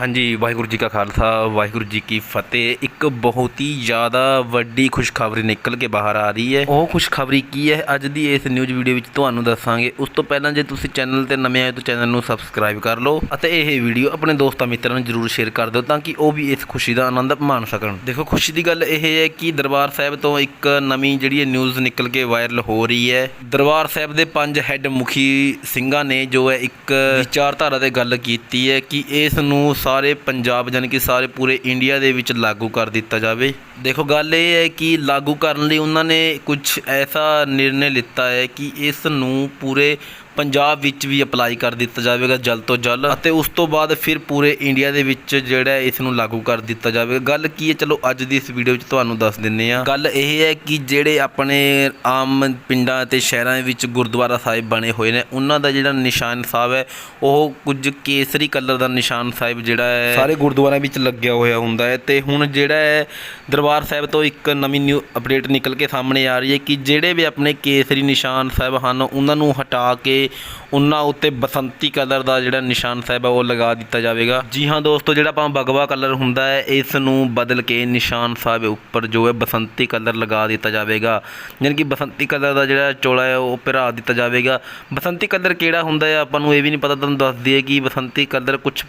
ਹਾਂਜੀ, ਵਾਹਿਗੁਰੂ ਜੀ ਕਾ ਖਾਲਸਾ, ਵਾਹਿਗੁਰੂ ਜੀ ਕੀ ਫਤਿਹ। ਇੱਕ ਬਹੁਤ ਹੀ ਜ਼ਿਆਦਾ ਵੱਡੀ ਖੁਸ਼ਖਬਰੀ ਨਿਕਲ ਕੇ ਬਾਹਰ ਆ ਰਹੀ ਹੈ। ਉਹ ਖੁਸ਼ਖਬਰੀ ਕੀ ਹੈ? ਅੱਜ ਦੀ ਇਸ ਨਿਊਜ਼ ਵੀਡੀਓ ਵਿੱਚ ਤੁਹਾਨੂੰ ਦੱਸਾਂਗੇ। ਉਸ ਤੋਂ ਪਹਿਲਾਂ ਜੇ ਤੁਸੀਂ ਚੈਨਲ ਤੇ ਨਵੇਂ ਆਏ ਤਾਂ ਚੈਨਲ ਨੂੰ ਸਬਸਕ੍ਰਾਈਬ ਕਰ ਲਓ ਅਤੇ ਇਹ ਵੀਡੀਓ ਆਪਣੇ ਦੋਸਤਾਂ ਮਿੱਤਰਾਂ ਨੂੰ ਜਰੂਰ ਸ਼ੇਅਰ ਕਰ ਦਿਓ ਤਾਂ ਕਿ ਉਹ ਵੀ ਇਸ ਖੁਸ਼ੀ ਦਾ ਆਨੰਦ ਮਾਣ ਸਕਣ। ਦੇਖੋ, ਖੁਸ਼ੀ ਦੀ ਗੱਲ ਇਹ ਹੈ ਕਿ ਦਰਬਾਰ ਸਾਹਿਬ ਤੋਂ ਇੱਕ ਨਵੀਂ ਜਿਹੜੀ ਹੈ ਨਿਊਜ਼ ਨਿਕਲ ਕੇ ਵਾਇਰਲ ਹੋ ਰਹੀ ਹੈ। ਦਰਬਾਰ ਸਾਹਿਬ ਦੇ ਪੰਜ ਹੈੱਡ ਮੁਖੀ ਸਿੰਘਾਂ ਨੇ ਜੋ ਹੈ ਇੱਕ ਵਿਚਾਰਧਾਰਾ ਤੇ ਗੱਲ ਕੀਤੀ ਹੈ ਕਿ ਇਸ ਨੂੰ ਸਾਰੇ ਪੰਜਾਬ ਯਾਨੀ ਕਿ ਸਾਰੇ ਪੂਰੇ ਇੰਡੀਆ ਦੇ ਵਿੱਚ ਲਾਗੂ ਕਰ ਦਿੱਤਾ ਜਾਵੇ। ਦੇਖੋ, ਗੱਲ ਇਹ ਹੈ ਕਿ ਲਾਗੂ ਕਰਨ ਲਈ ਉਹਨਾਂ ਨੇ ਕੁਝ ਐਸਾ ਨਿਰਣੇ ਲਿੱਤਾ ਹੈ ਕਿ ਇਸ ਨੂੰ ਪੂਰੇ ਪੰਜਾਬ ਵਿੱਚ ਵੀ ਅਪਲਾਈ ਕਰ ਦਿੱਤਾ ਜਾਵੇਗਾ ਜਲਦ ਤੋਂ ਜਲਦ ਅਤੇ ਉਸ ਤੋਂ ਬਾਅਦ ਫਿਰ ਪੂਰੇ ਇੰਡੀਆ ਦੇ ਵਿੱਚ ਜਿਹੜਾ ਇਸ ਨੂੰ ਲਾਗੂ ਕਰ ਦਿੱਤਾ ਜਾਵੇਗਾ। ਗੱਲ ਕੀ ਹੈ? ਚਲੋ ਅੱਜ ਦੀ ਇਸ ਵੀਡੀਓ ਵਿੱਚ ਤੁਹਾਨੂੰ ਦੱਸ ਦਿੰਨੇ ਆ ਗੱਲ ਇਹ ਹੈ ਕਿ ਜਿਹੜੇ ਆਪਣੇ ਆਮ ਪਿੰਡਾਂ ਅਤੇ ਸ਼ਹਿਰਾਂ ਵਿੱਚ ਗੁਰਦੁਆਰਾ ਸਾਹਿਬ ਬਣੇ ਹੋਏ ਨੇ, ਉਹਨਾਂ ਦਾ ਜਿਹੜਾ ਨਿਸ਼ਾਨ ਸਾਹਿਬ ਹੈ, ਉਹ ਕੁਝ ਕੇਸਰੀ ਕਲਰ ਦਾ ਨਿਸ਼ਾਨ ਸਾਹਿਬ ਜਿਹੜਾ ਹੈ ਸਾਰੇ ਗੁਰਦੁਆਰਿਆਂ ਵਿੱਚ ਲੱਗਿਆ ਹੋਇਆ ਹੁੰਦਾ ਹੈ ਤੇ ਹੁਣ ਜਿਹੜਾ ਹੈ ਦਰਬਾਰ ਸਾਹਿਬ ਤੋਂ ਇੱਕ ਨਵੀਂ ਨਿਊ ਅਪਡੇਟ ਨਿਕਲ ਕੇ ਸਾਹਮਣੇ ਆ ਰਹੀ ਹੈ ਕਿ ਜਿਹੜੇ ਵੀ ਆਪਣੇ ਕੇਸਰੀ ਨਿਸ਼ਾਨ ਸਾਹਿਬ ਹਨ, ਉਹਨਾਂ ਨੂੰ ਹਟਾ ਕੇ ਉਹਨਾਂ ਉੱਤੇ ਬਸੰਤੀ ਕਲਰ ਦਾ ਜਿਹੜਾ ਨਿਸ਼ਾਨ ਸਾਹਿਬ ਹੈ ਉਹ ਲਗਾ ਦਿੱਤਾ ਜਾਵੇਗਾ। ਜੀ ਹਾਂ ਦੋਸਤੋ, ਜਿਹੜਾ ਆਪਾਂ ਬਗਵਾ ਕਲਰ ਹੁੰਦਾ ਹੈ, ਇਸ ਨੂੰ ਬਦਲ ਕੇ ਨਿਸ਼ਾਨ ਸਾਹਿਬ ਉੱਪਰ ਜੋ ਹੈ ਬਸੰਤੀ ਕਲਰ ਲਗਾ ਦਿੱਤਾ ਜਾਵੇਗਾ। ਯਾਨੀ ਕਿ ਬਸੰਤੀ ਕਲਰ ਦਾ ਜਿਹੜਾ ਚੋਲਾ ਹੈ, ਉਹ ਭਰਾ ਦਿੱਤਾ ਜਾਵੇਗਾ। ਬਸੰਤੀ ਕਲਰ ਕਿਹੜਾ ਹੁੰਦਾ ਹੈ, ਆਪਾਂ ਨੂੰ ਇਹ ਵੀ ਨਹੀਂ ਪਤਾ, ਤੁਹਾਨੂੰ ਦੱਸ ਦਈਏ ਕਿ ਬਸੰਤੀ ਕਲਰ ਕੁਝ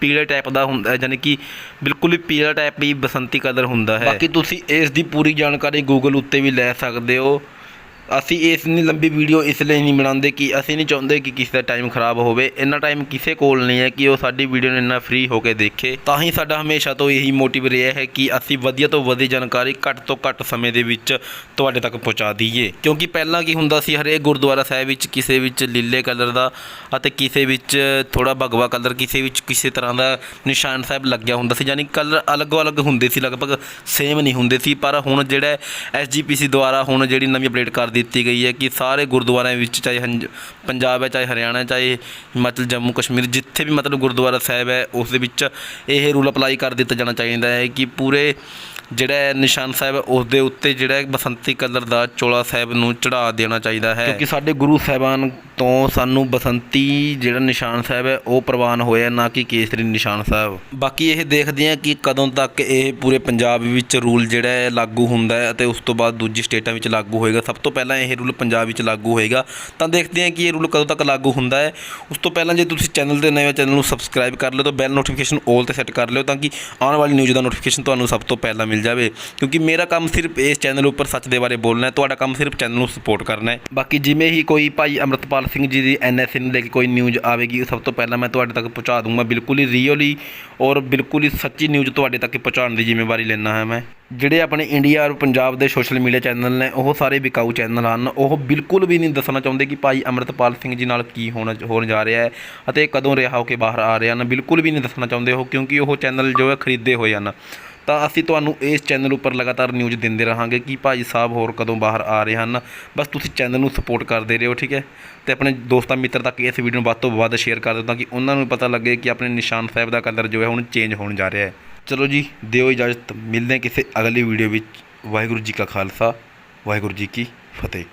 ਪੀਲੇ ਟਾਈਪ ਦਾ ਹੁੰਦਾ ਹੈ, ਯਾਨੀ ਕਿ ਬਿਲਕੁਲ ਹੀ ਪੀਲਾ ਟਾਈਪ ਹੀ ਬਸੰਤੀ ਕਲਰ ਹੁੰਦਾ ਹੈ। ਬਾਕੀ ਤੁਸੀਂ ਇਸ ਦੀ ਪੂਰੀ ਜਾਣਕਾਰੀ ਗੂਗਲ ਉੱਤੇ ਵੀ ਲੈ ਸਕਦੇ ਹੋ। ਅਸੀਂ ਇਸ ਨਹੀਂ ਲੰਬੀ ਵੀਡੀਓ ਇਸ ਲਈ ਨਹੀਂ ਬਣਾਉਂਦੇ ਕਿ ਅਸੀਂ ਨਹੀਂ ਚਾਹੁੰਦੇ ਕਿ ਕਿਸੇ ਦਾ ਟਾਈਮ ਖਰਾਬ ਹੋਵੇ। ਇੰਨਾ ਟਾਈਮ ਕਿਸੇ ਕੋਲ ਨਹੀਂ ਹੈ ਕਿ ਉਹ ਸਾਡੀ ਵੀਡੀਓ ਨੂੰ ਇੰਨਾ ਫ੍ਰੀ ਹੋ ਕੇ ਦੇਖੇ। ਤਾਂ ਹੀ ਸਾਡਾ ਹਮੇਸ਼ਾ ਤੋਂ ਇਹੀ ਮੋਟਿਵ ਰਿਹਾ ਹੈ ਕਿ ਅਸੀਂ ਵਧੀਆ ਤੋਂ ਵਧੀਆ ਜਾਣਕਾਰੀ ਘੱਟ ਤੋਂ ਘੱਟ ਸਮੇਂ ਦੇ ਵਿੱਚ ਤੁਹਾਡੇ ਤੱਕ ਪਹੁੰਚਾ ਦਈਏ। ਕਿਉਂਕਿ ਪਹਿਲਾਂ ਕੀ ਹੁੰਦਾ ਸੀ, ਹਰੇਕ ਗੁਰਦੁਆਰਾ ਸਾਹਿਬ ਵਿੱਚ ਕਿਸੇ ਵਿੱਚ ਲੀਲੇ ਕਲਰ ਦਾ ਅਤੇ ਕਿਸੇ ਵਿੱਚ ਥੋੜਾ ਭਗਵਾ ਕਲਰ, ਕਿਸੇ ਵਿੱਚ ਕਿਸੇ ਤਰ੍ਹਾਂ ਦਾ ਨਿਸ਼ਾਨ ਸਾਹਿਬ ਲੱਗਿਆ ਹੁੰਦਾ ਸੀ। ਯਾਨੀ ਕਲਰ ਅਲੱਗ-ਅਲੱਗ ਹੁੰਦੇ ਸੀ, ਲਗਭਗ ਸੇਮ ਨਹੀਂ ਹੁੰਦੇ ਸੀ। ਪਰ ਹੁਣ ਜਿਹੜਾ ਐਸਜੀਪੀਸੀ ਦੁਆਰਾ ਹੁਣ ਜਿਹੜੀ ਨਵੀਂ ਅਪਡੇਟ ਕਰ ਦਿੱਤੀ ਗਈ ਹੈ ਕਿ ਸਾਰੇ ਗੁਰਦੁਆਰਿਆਂ ਵਿੱਚ ਚਾਹੇ ਹੰਜ- ਪੰਜਾਬ ਹੈ, ਚਾਹੇ ਹਰਿਆਣਾ ਚਾਹੇ ਹਿਮਾਚਲ, ਜੰਮੂ, ਕਸ਼ਮੀਰ, ਜਿੱਥੇ ਵੀ ਮਤਲਬ ਗੁਰਦੁਆਰਾ ਸਾਹਿਬ ਹੈ, ਉਸ ਦੇ ਵਿੱਚ ਇਹ ਰੂਲ ਅਪਲਾਈ ਕਰ ਦਿੱਤਾ ਜਾਣਾ ਚਾਹੀਦਾ ਹੈ ਕਿ ਪੂਰੇ ਜਿਹੜਾ ਨਿਸ਼ਾਨ ਸਾਹਿਬ ਉਸ ਦੇ ਉੱਤੇ ਜਿਹੜਾ ਬਸੰਤੀ ਕਲਰ ਦਾ ਚੋਲਾ ਸਾਹਿਬ ਨੂੰ ਚੜਾ ਦੇਣਾ ਚਾਹੀਦਾ ਹੈ। ਕਿਉਂਕਿ ਸਾਡੇ ਗੁਰੂ ਸਾਹਿਬਾਨ ਤੋਂ ਸਾਨੂੰ ਬਸੰਤੀ ਜਿਹੜਾ ਨਿਸ਼ਾਨ ਸਾਹਿਬ ਹੈ ਉਹ ਪ੍ਰਵਾਨ ਹੋਇਆ ਨਾ ਕਿ ਕੇਸਰੀ ਨਿਸ਼ਾਨ ਸਾਹਿਬ। ਬਾਕੀ ਇਹ ਦੇਖਦੇ ਹਾਂ ਕਿ ਕਦੋਂ ਤੱਕ ਇਹ ਪੂਰੇ ਪੰਜਾਬ ਵਿੱਚ ਰੂਲ ਜਿਹੜਾ ਹੈ ਲਾਗੂ ਹੁੰਦਾ ਹੈ ਅਤੇ ਉਸ ਤੋਂ ਬਾਅਦ ਦੂਜੀ ਸਟੇਟਾਂ ਵਿੱਚ ਲਾਗੂ ਹੋਏਗਾ। ਸਭ ਤੋਂ ਪਹਿਲਾਂ ਇਹ ਰੂਲ ਪੰਜਾਬ ਵਿੱਚ ਲਾਗੂ ਹੋਏਗਾ। ਤਾਂ ਦੇਖਦੇ ਹਾਂ ਕਿ ਇਹ ਰੂਲ ਕਦੋਂ ਤੱਕ ਲਾਗੂ ਹੁੰਦਾ ਹੈ। ਉਸ ਤੋਂ ਪਹਿਲਾਂ ਜੇ ਤੁਸੀਂ ਚੈਨਲ ਤੇ ਨਵੇਂ ਚੈਨਲ ਨੂੰ ਸਬਸਕ੍ਰਾਈਬ ਕਰ ਲਿਓ ਤਾਂ ਬੈਲ ਨੋਟੀਫਿਕੇਸ਼ਨ 올 ਤੇ ਸੈੱਟ ਕਰ ਲਿਓ ਤਾਂ ਕਿ ਆਉਣ ਵਾਲੀ ਨਿਊਜ਼ ਦਾ ਨੋਟੀਫਿਕੇਸ਼ਨ ਤੁਹਾਨੂੰ ਸਭ ਤੋਂ ਪਹਿਲਾਂ ਮਿਲ ਜਾਵੇ, ਕਿਉਂਕਿ ਮੇਰਾ ਕੰਮ ਸਿਰਫ ਇਸ ਚੈਨਲ ਉੱਪਰ ਸੱਚ ਦੇ ਬਾਰੇ ਬੋਲਣਾ ਹੈ, ਤੁਹਾਡਾ ਕੰਮ ਸਿਰਫ ਚੈਨਲ ਨੂੰ ਸਪੋਰਟ ਕਰਨਾ ਹੈ। ਬਾਕੀ ਜਿਵੇਂ ਹੀ ਕੋਈ ਭਾਈ ਅਮਰਤਪਾਲ ਸਿੰਘ ਜੀ ਦੀ ਐਨਐਸਏ ਨੂੰ ਲੈ ਕੇ ਕੋਈ ਨਿਊਜ਼ ਆਵੇਗੀ, ਉਹ ਸਭ ਤੋਂ ਪਹਿਲਾਂ ਮੈਂ ਤੁਹਾਡੇ ਤੱਕ ਪਹੁੰਚਾ ਦੂੰਗਾ, ਬਿਲਕੁਲ ਹੀ ਰੀਅਲੀ ਔਰ ਬਿਲਕੁਲ ਹੀ ਸੱਚੀ ਨਿਊਜ਼ ਤੁਹਾਡੇ ਤੱਕ ਪਹੁੰਚਾਉਣ ਦੀ ਜ਼ਿੰਮੇਵਾਰੀ ਲੈਣਾ ਹੈ ਮੈਂ। ਜਿਹੜੇ ਆਪਣੇ ਇੰਡੀਆ ਔਰ ਪੰਜਾਬ ਦੇ ਸੋਸ਼ਲ ਮੀਡੀਆ ਚੈਨਲ ਨੇ, ਉਹ ਸਾਰੇ ਵਿਕਾਊ ਚੈਨਲ ਹਨ। ਉਹ ਬਿਲਕੁਲ ਵੀ ਨਹੀਂ ਦੱਸਣਾ ਚਾਹੁੰਦੇ ਕਿ ਭਾਈ ਅਮਰਤਪਾਲ ਸਿੰਘ ਜੀ ਨਾਲ ਕੀ ਹੋਣਾ, ਹੋਣ ਜਾ ਰਿਹਾ ਹੈ ਅਤੇ ਕਦੋਂ ਰਿਹਾ ਹੋ ਕੇ ਬਾਹਰ ਆ ਰਹੇ ਹਨ। ਬਿਲਕੁਲ ਵੀ ਨਹੀਂ ਦੱਸਣਾ ਚਾਹੁੰਦੇ ਉਹ, ਕਿਉਂਕਿ ਉਹ ਚੈਨਲ ਜੋ ਹੈ ਖਰੀਦੇ ਹੋਏ ਹਨ। ਤਾਂ ਅਸੀਂ ਤੁਹਾਨੂੰ ਇਸ ਚੈਨਲ ਉੱਪਰ ਲਗਾਤਾਰ ਨਿਊਜ਼ ਦਿੰਦੇ ਰਹਾਂਗੇ ਕਿ ਭਾਈ ਸਾਹਿਬ ਹੋਰ ਕਦੋਂ ਬਾਹਰ ਆ ਰਹੇ ਹਨ। ਬਸ ਤੁਸੀਂ ਚੈਨਲ ਨੂੰ ਸਪੋਰਟ ਕਰਦੇ ਰਹੋ, ਠੀਕ ਹੈ? ਤੇ ਆਪਣੇ ਦੋਸਤਾਂ, ਮਿੱਤਰ ਤੱਕ ਇਸ ਵੀਡੀਓ ਨੂੰ ਵੱਧ ਤੋਂ ਵੱਧ ਸ਼ੇਅਰ ਕਰ ਦਿਓ ਤਾਂ ਕਿ ਉਹਨਾਂ ਨੂੰ ਪਤਾ ਲੱਗੇ ਕਿ ਆਪਣੇ ਨਿਸ਼ਾਨ ਸਾਹਿਬ ਦਾ ਕਲਰ ਜੋ ਹੈ ਹੁਣ ਚੇਂਜ ਹੋਣ ਜਾ ਰਿਹਾ ਹੈ। ਚਲੋ ਜੀ, ਦਿਓ ਇਜਾਜ਼ਤ। ਮਿਲਦੇ ਹਾਂ ਕਿਸੇ ਅਗਲੀ ਵੀਡੀਓ ਵਿੱਚ। ਵਾਹਿਗੁਰੂ ਜੀ ਕਾ ਖਾਲਸਾ, ਵਾਹਿਗੁਰੂ ਜੀ ਕੀ ਫਤਿਹ।